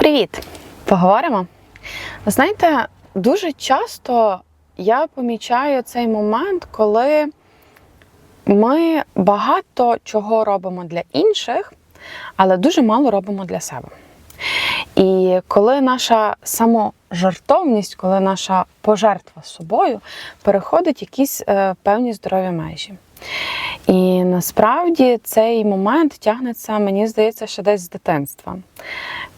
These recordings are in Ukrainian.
Привіт! Поговоримо. Знаєте, дуже часто я помічаю цей момент, коли ми багато чого робимо для інших, але дуже мало робимо для себе. І коли наша саможартовність, коли наша пожертва собою переходить якісь е, певні здорові межі. І насправді цей момент тягнеться, мені здається, ще десь з дитинства.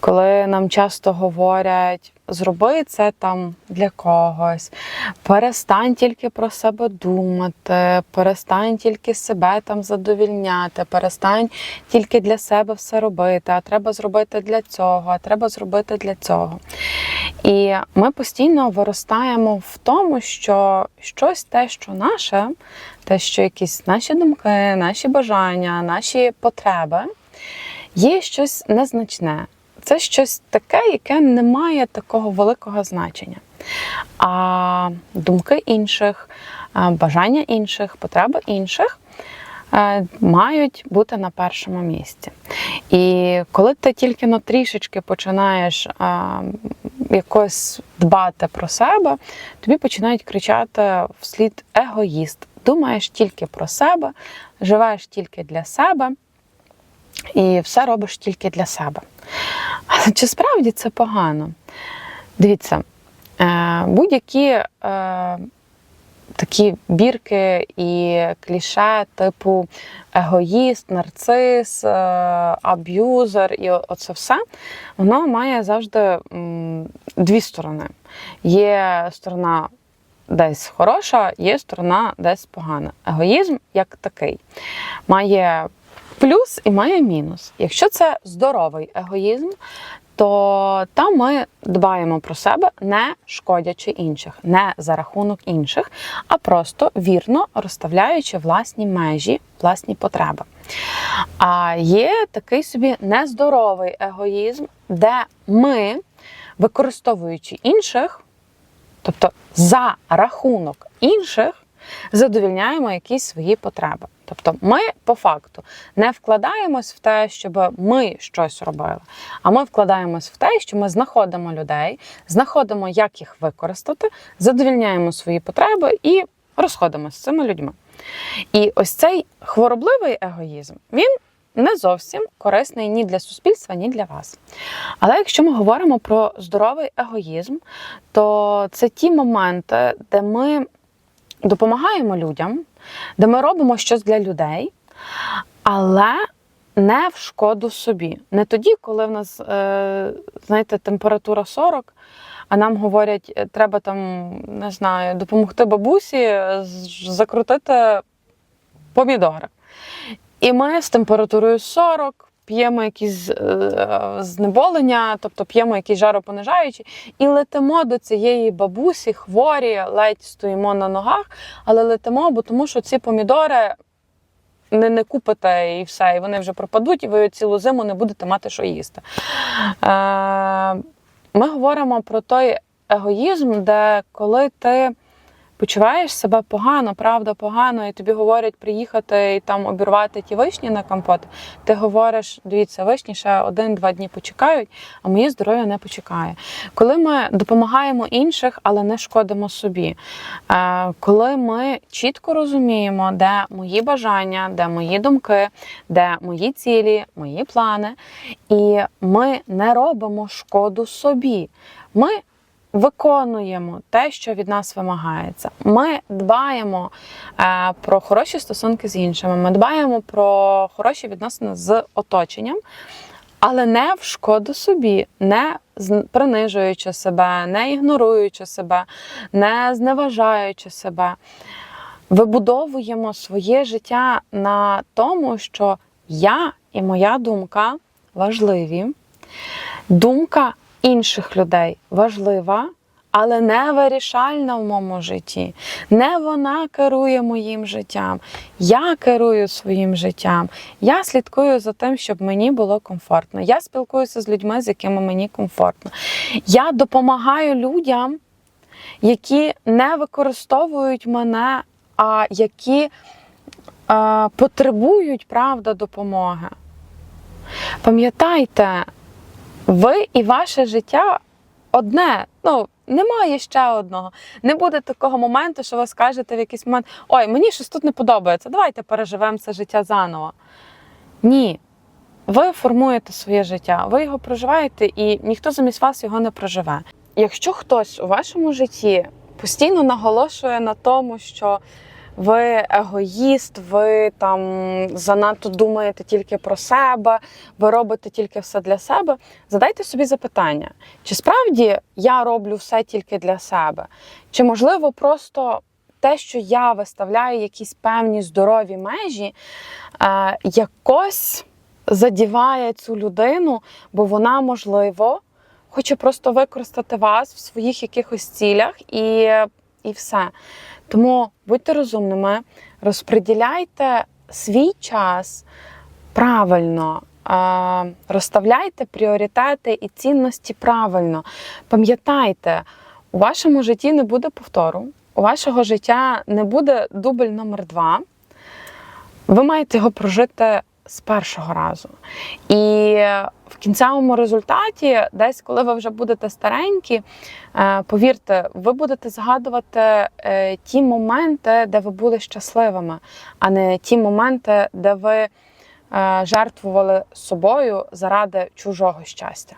Коли нам часто говорять, зроби це там для когось, перестань тільки про себе думати, перестань тільки себе там задовільняти, перестань тільки для себе все робити, а треба зробити для цього, а треба зробити для цього. І ми постійно виростаємо в тому, що щось те, що наше, те, що якісь наші думки, наші бажання, наші потреби, є щось незначне. Це щось таке, яке не має такого великого значення. А думки інших, бажання інших, потреби інших е, мають бути на першому місці. І коли ти тільки ну, трішечки починаєш а, якось дбати про себе, тобі починають кричати вслід егоїст. Думаєш тільки про себе, живеш тільки для себе і все робиш тільки для себе. Але чи справді це погано? Дивіться, е, будь-які е, такі бірки і кліше, типу егоїст, нарцис, е, аб'юзер і оце все, воно має завжди дві сторони. Є сторона десь хороша, є сторона десь погана. Егоїзм як такий має плюс і має мінус. Якщо це здоровий егоїзм, то там ми дбаємо про себе, не шкодячи інших, не за рахунок інших, а просто вірно розставляючи власні межі, власні потреби. А є такий собі нездоровий егоїзм, де ми, використовуючи інших, тобто за рахунок інших, задовільняємо якісь свої потреби. Тобто ми по факту не вкладаємось в те, щоб ми щось робили, а ми вкладаємось в те, що ми знаходимо людей, знаходимо, як їх використати, задовільняємо свої потреби і розходимося з цими людьми. І ось цей хворобливий егоїзм, він не зовсім корисний ні для суспільства, ні для вас. Але якщо ми говоримо про здоровий егоїзм, то це ті моменти, де ми допомагаємо людям, де ми робимо щось для людей, але не в шкоду собі. Не тоді, коли в нас, е, знаєте, температура 40, а нам говорять, е, треба там, не знаю, допомогти бабусі закрутити помідори. І ми з температурою 40 п'ємо якісь е, знеболення, тобто п'ємо якісь жаропонижаючі, і летимо до цієї бабусі, хворі, ледь стоїмо на ногах, але летимо, бо тому що ці помідори не, не купите і все, і вони вже пропадуть, і ви цілу зиму не будете мати що їсти. Е, ми говоримо про той егоїзм, де коли ти почуваєш себе погано, правда, погано, і тобі говорять приїхати і там обірвати ті вишні на компот, ти говориш, дивіться, вишні ще один-два дні почекають, а моє здоров'я не почекає. Коли ми допомагаємо інших, але не шкодимо собі, е, коли ми чітко розуміємо, де мої бажання, де мої думки, де мої цілі, мої плани, і ми не робимо шкоду собі. Ми виконуємо те, що від нас вимагається. Ми дбаємо е, про хороші стосунки з іншими, ми дбаємо про хороші відносини з оточенням, але не в шкоду собі, не принижуючи себе, не ігноруючи себе, не зневажаючи себе. Вибудовуємо своє життя на тому, що я і моя думка важливі. Думка інших людей важлива, але не вирішальна в моєму житті. Не вона керує моїм життям. Я керую своїм життям. Я слідкую за тим, щоб мені було комфортно. Я спілкуюся з людьми, з якими мені комфортно. Я допомагаю людям, які не використовують мене, а які е, потребують правда допомоги. Пам'ятайте, Ви і ваше життя одне. Ну, немає ще одного. Не буде такого моменту, що ви скажете в якийсь момент: ой, мені щось тут не подобається, давайте переживемо це життя заново. Ні. Ви формуєте своє життя, ви його проживаєте, і ніхто замість вас його не проживе. Якщо хтось у вашому житті постійно наголошує на тому, що ви егоїст, ви там занадто думаєте тільки про себе, ви робите тільки все для себе. Задайте собі запитання, чи справді я роблю все тільки для себе? Чи можливо просто те, що я виставляю якісь певні здорові межі, е, якось задіває цю людину, бо вона, можливо, хоче просто використати вас в своїх якихось цілях і, і все. Тому будьте розумними, розподіляйте свій час правильно, розставляйте пріоритети і цінності правильно. Пам'ятайте, у вашому житті не буде повтору, у вашого життя не буде дубль номер два. Ви маєте його прожити з першого разу. І в кінцевому результаті, десь коли ви вже будете старенькі, е, повірте, ви будете згадувати е, ті моменти, де ви були щасливими, а не ті моменти, де ви е, жертвували собою заради чужого щастя.